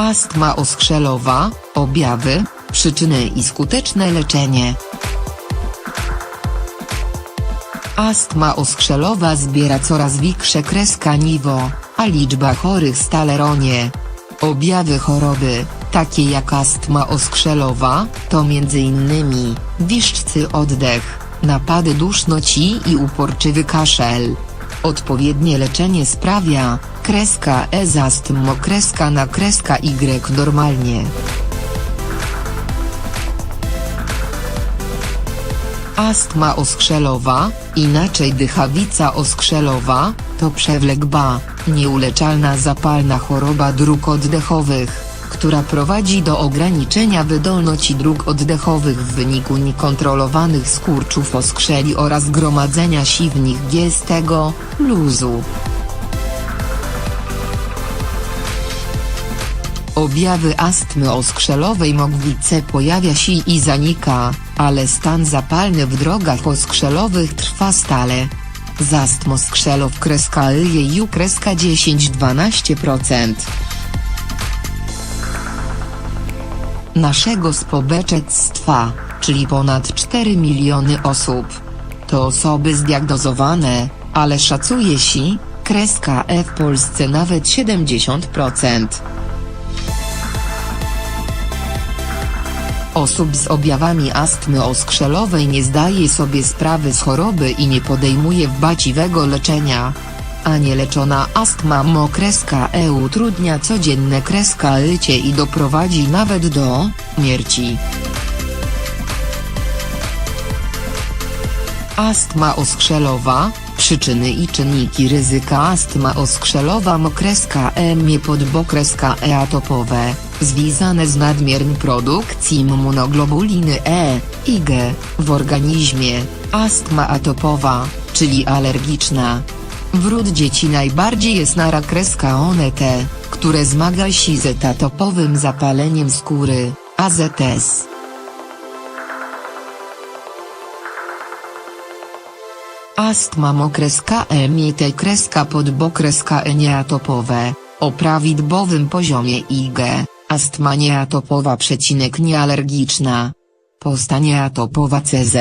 Astma oskrzelowa, objawy, przyczyny i skuteczne leczenie. Astma oskrzelowa zbiera coraz większe kreska niwo, a liczba chorych stale rośnie. Objawy choroby, takie jak astma oskrzelowa, to m.in. wiszczcy oddech, napady duszności i uporczywy kaszel. Odpowiednie leczenie sprawia, kreska E z astmo kreska na kreska Y normalnie. Astma oskrzelowa, inaczej dychawica oskrzelowa, to przewlekła, nieuleczalna zapalna choroba dróg oddechowych, która prowadzi do ograniczenia wydolności dróg oddechowych w wyniku niekontrolowanych skurczów oskrzeli oraz gromadzenia siwnych giestego, luzu. Objawy astmy oskrzelowej mogwice pojawia się i zanika, ale stan zapalny w drogach oskrzelowych trwa stale. Z astmą skrzelow kreska LJU kreska 10-12%. Naszego społeczeństwa, czyli ponad 4 miliony osób. To osoby zdiagnozowane, ale szacuje się, kreska E w Polsce nawet 70%. Osób z objawami astmy oskrzelowej nie zdaje sobie sprawy z choroby i nie podejmuje wbaciwego leczenia. A nieleczona astma mokreska E utrudnia codzienne kreska lycie i doprowadzi nawet do śmierci. Astma oskrzelowa, przyczyny i czynniki ryzyka Astma oskrzelowa mokreska E miepodbokreska E atopowe, związane z nadmierną produkcją immunoglobuliny E, IG, w organizmie, astma atopowa, czyli alergiczna. Wrót dzieci najbardziej jest nara kreska one te, które zmaga się z atopowym zapaleniem skóry, AZS. Astma mokreska E miete kreska podbokreska nieatopowe, o prawidłowym poziomie IG, astma nieatopowa przecinek niealergiczna. Postanie atopowa CZ,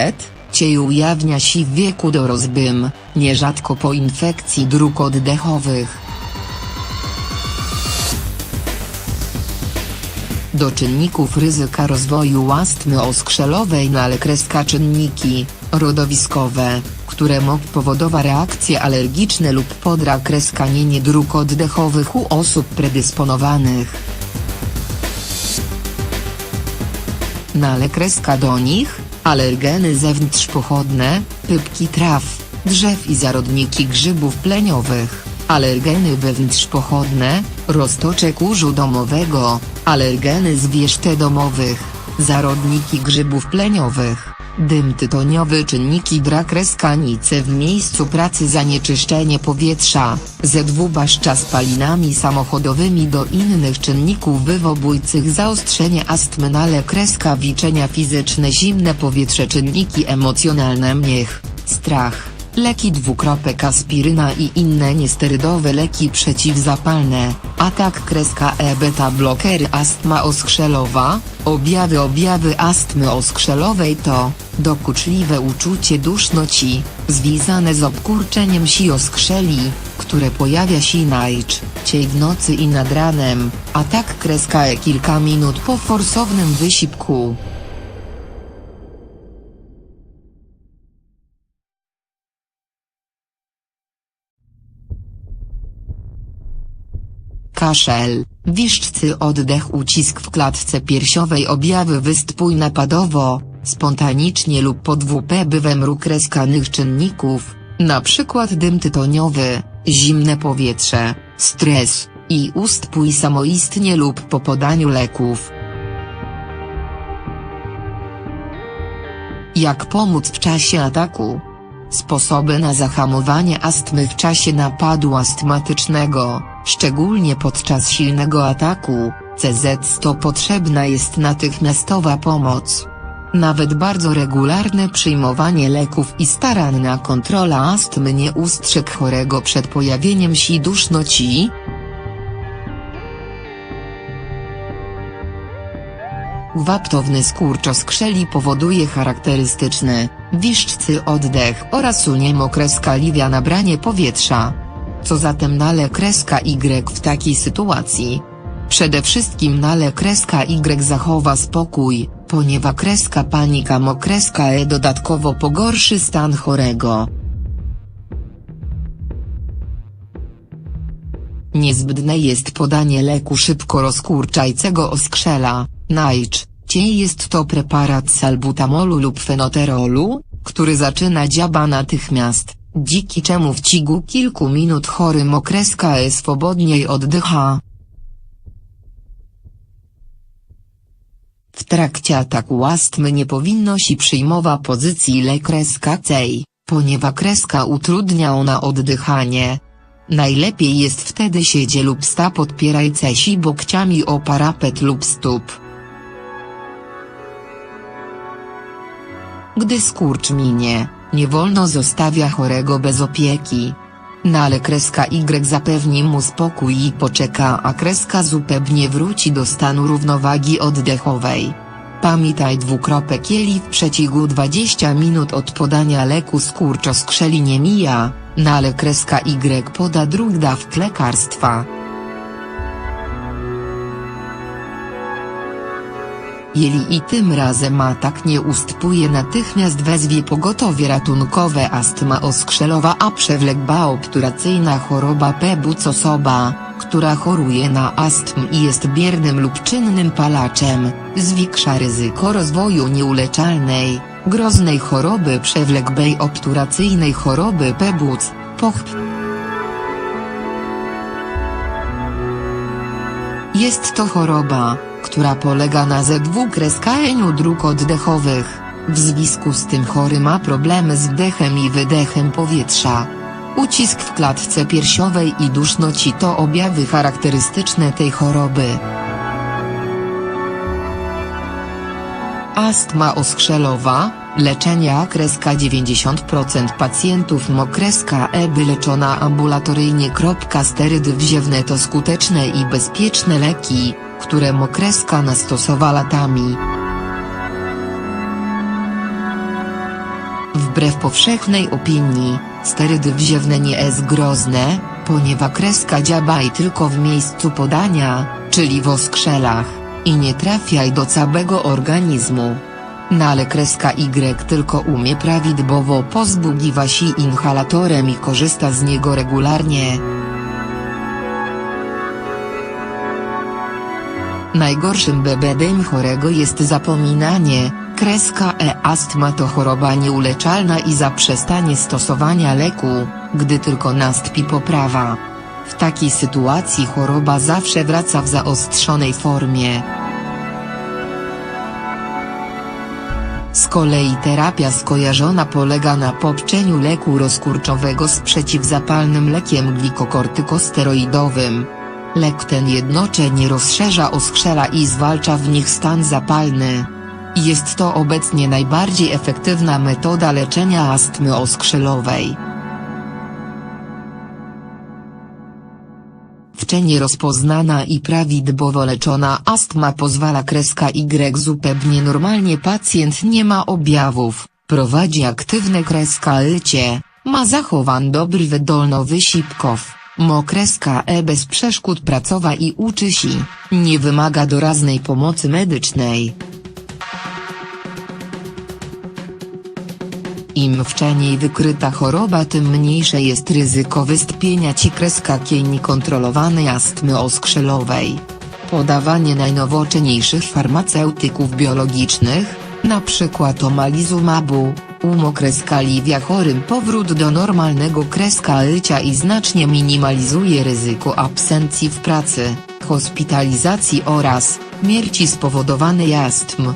ciej ujawnia się w wieku dorosłym, nierzadko po infekcji dróg oddechowych. Do czynników ryzyka rozwoju astmy oskrzelowej należy czynniki, rodowiskowe, które mogą powodować reakcje alergiczne lub podra kreskanienie dróg oddechowych u osób predysponowanych. Nale kreska do nich, alergeny zewnątrzpochodne, pypki traw, drzew i zarodniki grzybów pleniowych, alergeny wewnątrzpochodne, roztocze kurzu domowego, alergeny zwierz domowych, zarodniki grzybów pleniowych, dym tytoniowy czynniki drakreskanice w miejscu pracy zanieczyszczenie powietrza, ZW-baszcza spalinami samochodowymi do innych czynników wywobójcych zaostrzenie astmy nale kreska wiczenia fizyczne zimne powietrze czynniki emocjonalne miech, strach, leki dwukropek aspiryna i inne niesterydowe leki przeciwzapalne, atak kreska E beta blokery astma oskrzelowa, objawy objawy astmy oskrzelowej to, dokuczliwe uczucie duszności, związane z obkurczeniem si oskrzeli, które pojawia się najczęściej w nocy i nad ranem, atak kreska E kilka minut po forsownym wysiłku. Kaszel, wiszczcy oddech ucisk w klatce piersiowej objawy występuj napadowo, spontanicznie lub pod WP bywem róg kreskanych czynników, np. dym tytoniowy, zimne powietrze, stres, i ustpój samoistnie lub po podaniu leków. Jak pomóc w czasie ataku? Sposoby na zahamowanie astmy w czasie napadu astmatycznego, szczególnie podczas silnego ataku, CZ to potrzebna jest natychmiastowa pomoc. Nawet bardzo regularne przyjmowanie leków i staranna kontrola astmy nie ustrzeg chorego przed pojawieniem się duszności, Waptowny skurcz skrzeli powoduje charakterystyczny, wiszczcy oddech oraz uniemokreska liwia nabranie powietrza. Co zatem nale kreska Y w takiej sytuacji? Przede wszystkim nale kreska Y zachowa spokój, ponieważ kreska panika mokreska E dodatkowo pogorszy stan chorego. Niezbędne jest podanie leku szybko rozkurczającego oskrzela, najczęściej jest to preparat salbutamolu lub fenoterolu, który zaczyna dziaba natychmiast, dziki czemu w cigu kilku minut chory mokreska e swobodniej oddycha. W trakcie ataku astmy nie powinno się przyjmować pozycji le kreska cej, ponieważ kreska utrudnia ona oddychanie. Najlepiej jest wtedy siedzie lub sta podpierajce si bokciami o parapet lub stóp. Gdy skurcz minie, nie wolno zostawia chorego bez opieki. No ale kreska Y zapewni mu spokój i poczeka a kreska zupełnie wróci do stanu równowagi oddechowej. Pamiętaj dwukropek jeli w przeciągu 20 minut od podania leku skurczo skrzeli nie mija, no ale kreska Y poda drug dawk lekarstwa. Jeli i tym razem atak nie ustępuje natychmiast wezwie pogotowie ratunkowe astma oskrzelowa a przewlekła obturacyjna choroba PEBUC osoba, która choruje na astm i jest biernym lub czynnym palaczem, zwiększa ryzyko rozwoju nieuleczalnej, groznej choroby przewlekłej obturacyjnej choroby PEBUC, POCHP. Jest to choroba, która polega na ZW-kreskaniu dróg oddechowych. W związku z tym chory ma problemy z wdechem i wydechem powietrza. Ucisk w klatce piersiowej i duszności to objawy charakterystyczne tej choroby. Astma oskrzelowa, leczenia kreska 90% pacjentów mokreska E wyleczona ambulatoryjnie. Sterydy wziewne to skuteczne i bezpieczne leki, które mokreska nastosowa latami. Wbrew powszechnej opinii, sterydy wziewne nie jest grozne, ponieważ kreska dziabaj tylko w miejscu podania, czyli w oskrzelach, i nie trafiaj do całego organizmu. No ale kreska Y tylko umie prawidłowo pozbugiwać się inhalatorem i korzysta z niego regularnie. Najgorszym bebedem chorego jest zapominanie, kreska E astma to choroba nieuleczalna i zaprzestanie stosowania leku, gdy tylko nastąpi poprawa. W takiej sytuacji choroba zawsze wraca w zaostrzonej formie. Z kolei terapia skojarzona polega na popczeniu leku rozkurczowego z przeciwzapalnym lekiem glikokortykosteroidowym. Lek ten jednocześnie rozszerza oskrzela i zwalcza w nich stan zapalny. Jest to obecnie najbardziej efektywna metoda leczenia astmy oskrzelowej. Wczenie rozpoznana i prawidłowo leczona astma pozwala kreska Y zupełnie normalnie pacjent nie ma objawów, prowadzi aktywne kreska lycie, ma zachowany dobry wydolnowy sipkow, mokreska E bez przeszkód pracowa i uczy się, nie wymaga doraznej pomocy medycznej. Im wcześniej wykryta choroba tym mniejsze jest ryzyko wystąpienia ci kreska kieni kontrolowanej astmy oskrzelowej. Podawanie najnowocześniejszych farmaceutyków biologicznych, np. omalizumabu, umokreska liwia chorym powrót do normalnego kreska lycia i znacznie minimalizuje ryzyko absencji w pracy, hospitalizacji oraz śmierci spowodowanej astm.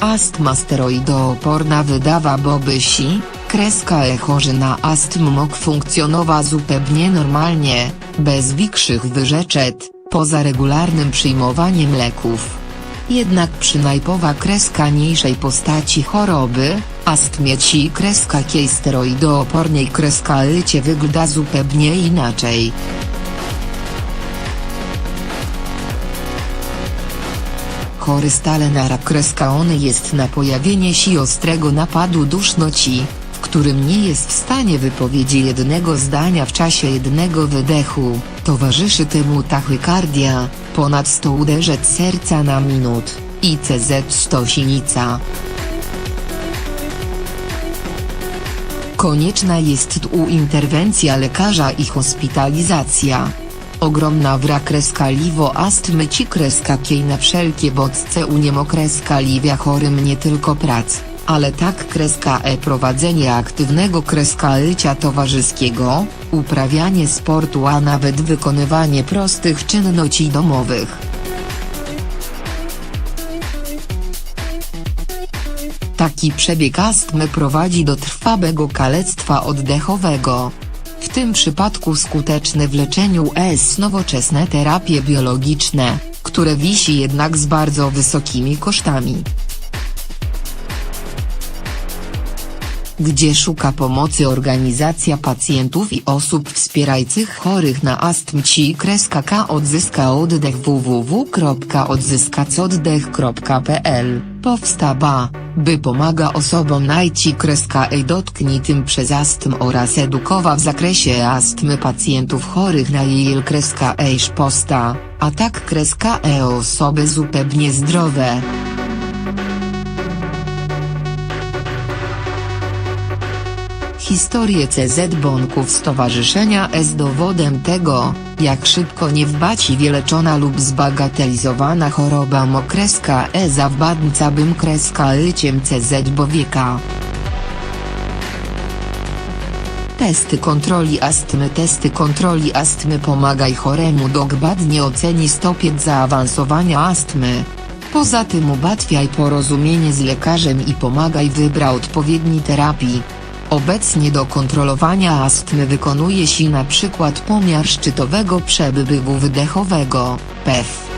Astma steroidooporna wydawa bobysi, kreska chorzy na astmę mógł funkcjonowa zupełnie normalnie, bez większych wyrzeczet, Poza regularnym przyjmowaniem leków. Jednak przynajpowa kreska niższej postaci choroby, astmieci kreska kiejsteroidoopornej kreska ycie wygląda zupełnie inaczej. Chory stale na rak kreska on jest na pojawienie si ostrego napadu dusznoci, w którym nie jest w stanie wypowiedzi jednego zdania w czasie jednego wydechu towarzyszy temu tachykardia, ponad 100 uderzeń serca na minut, ICZ 100 sinica. Konieczna jest tu interwencja lekarza i hospitalizacja. Ogromna wra kreska liwo astmy ci kreska kiej na wszelkie bodźce uniemo liwia chorym nie tylko prac, ale tak kreska e prowadzenie aktywnego kreska życia towarzyskiego, uprawianie sportu a nawet wykonywanie prostych czynności domowych. Taki przebieg astmy prowadzi do trwałego kalectwa oddechowego. W tym przypadku skuteczne w leczeniu S nowoczesne terapie biologiczne, które wisi jednak z bardzo wysokimi kosztami. Gdzie szuka pomocy organizacja pacjentów i osób wspierających chorych na astm ci kreska k odzyska oddech www.odzyskacoddech.pl Powstała, by pomaga osobom najci kreska e dotknij tym przez astm oraz edukowa w zakresie astmy pacjentów chorych na jej kreska e posta, a tak kreska e osoby zupełnie zdrowe. Historię CZ Bonków Stowarzyszenia S dowodem tego, jak szybko nie wbaci wieleczona lub zbagatelizowana choroba mokreska E zawbadnca bym kreska lyciem CZ Bowieka. Testy kontroli astmy Testy kontroli astmy pomagaj choremu dokładnie oceni stopień zaawansowania astmy. Poza tym ułatwiaj porozumienie z lekarzem i pomagaj wybra odpowiedni terapii. Obecnie do kontrolowania astmy wykonuje się na przykład pomiar szczytowego przebywu wydechowego, PEF.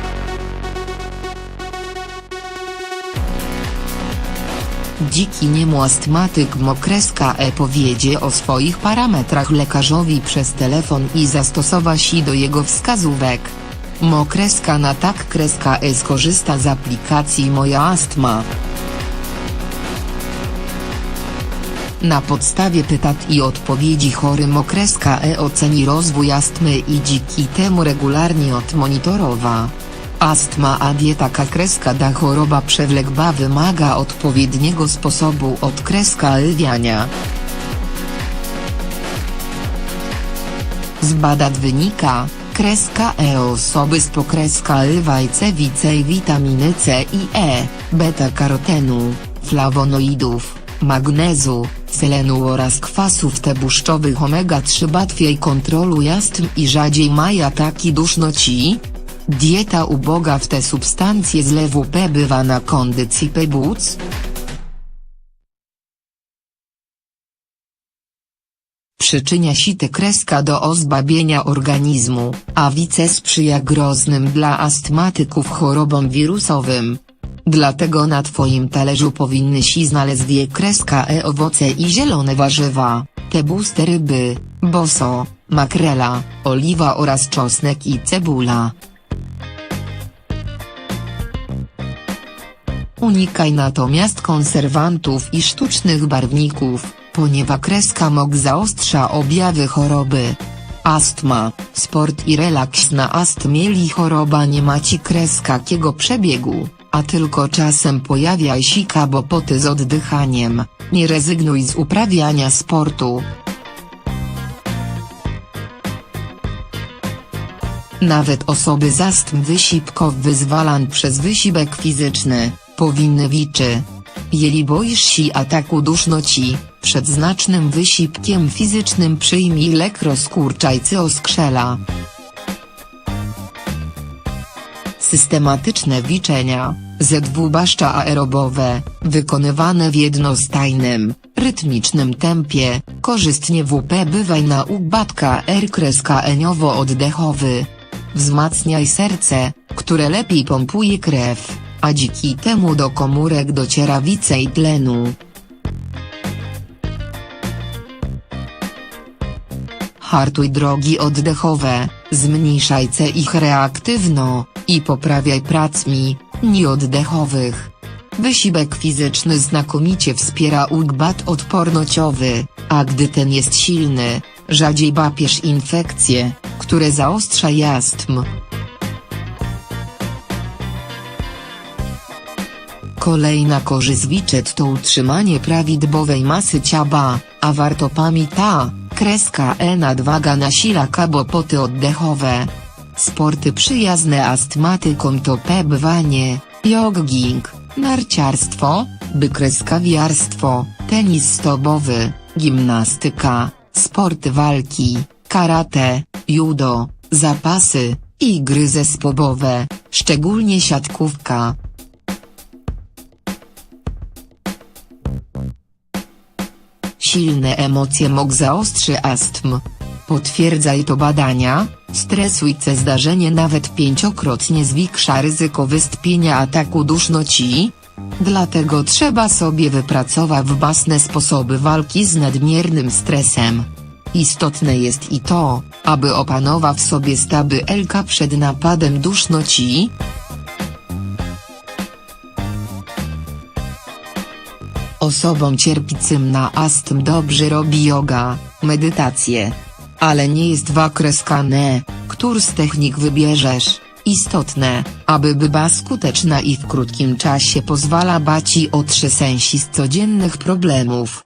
Dziki niemoastmatyk Mokreska E powiedzie o swoich parametrach lekarzowi przez telefon i zastosowa się do jego wskazówek. Mokreska na tak kreska E skorzysta z aplikacji Moja Astma. Na podstawie pytań i odpowiedzi chory mokreska E oceni rozwój astmy i dziki temu regularnie odmonitorowa. Astma a dieta kakreska da choroba przewlekła wymaga odpowiedniego sposobu odkreska lwiania. Z badań wynika, kreska E osoby z pokreska lwa i C witaminy C i E, beta-karotenu, flawonoidów, magnezu, selenu oraz kwasów tłuszczowych omega-3 łatwiej kontroluje astm i rzadziej ma ataki duszności. Dieta uboga w te substancje z LWP bywa na kondycji płuc. Przyczynia się te kreska do ozbabienia organizmu, a wice sprzyja groznym dla astmatyków chorobom wirusowym. Dlatego na Twoim talerzu powinny się znaleźć kreska e owoce i zielone warzywa, te buste ryby, boso, makrela, oliwa oraz czosnek i cebula. Unikaj natomiast konserwantów i sztucznych barwników, ponieważ kreska mok zaostrza objawy choroby. Astma, sport i relaks na astmieli choroba nie ma ci kreska kiego przebiegu, a tylko czasem pojawia się kabopoty z oddychaniem, nie rezygnuj z uprawiania sportu. Nawet osoby z astm wysiłkow wyzwalan przez wysiłek fizyczny, powinny wiczy. Jeli boisz się ataku duszności, przed znacznym wysiłkiem fizycznym przyjmij lek rozkurczajcy oskrzela. Systematyczne wiczenia, ZW baszcza aerobowe, wykonywane w jednostajnym, rytmicznym tempie, korzystnie WP bywaj na ubatka R-kreska eniowo-oddechowy. Wzmacniaj serce, które lepiej pompuje krew, a dziki temu do komórek dociera więcej tlenu. Hartuj drogi oddechowe, zmniejszajce ich reaktywno, i poprawiaj pracmi, ni oddechowych. Wysiłek fizyczny znakomicie wspiera układ odpornościowy, a gdy ten jest silny, rzadziej łapiesz infekcje, które zaostrza astm. Kolejna korzyść wiczet to utrzymanie prawidłowej masy ciała, a warto pamięta, kreska E nadwaga nasila kabopoty oddechowe. Sporty przyjazne astmatykom to pływanie, jogging, narciarstwo, bykreskawiarstwo, tenis stobowy, gimnastyka, sporty walki, karate, judo, zapasy, i gry zespołowe, szczególnie siatkówka. Silne emocje mógł zaostrzy astm. Potwierdzaj to badania, stresujce zdarzenie nawet pięciokrotnie zwiększa ryzyko wystąpienia ataku duszności. Dlatego trzeba sobie wypracować własne sposoby walki z nadmiernym stresem. Istotne jest i to, aby opanować sobie staby LK przed napadem duszności. Osobom cierpiącym na astm dobrze robi yoga, medytację. Ale nie jest wakresane, który z technik wybierzesz. Istotne, aby była skuteczna i w krótkim czasie pozwala baci otrzesęsi z codziennych problemów.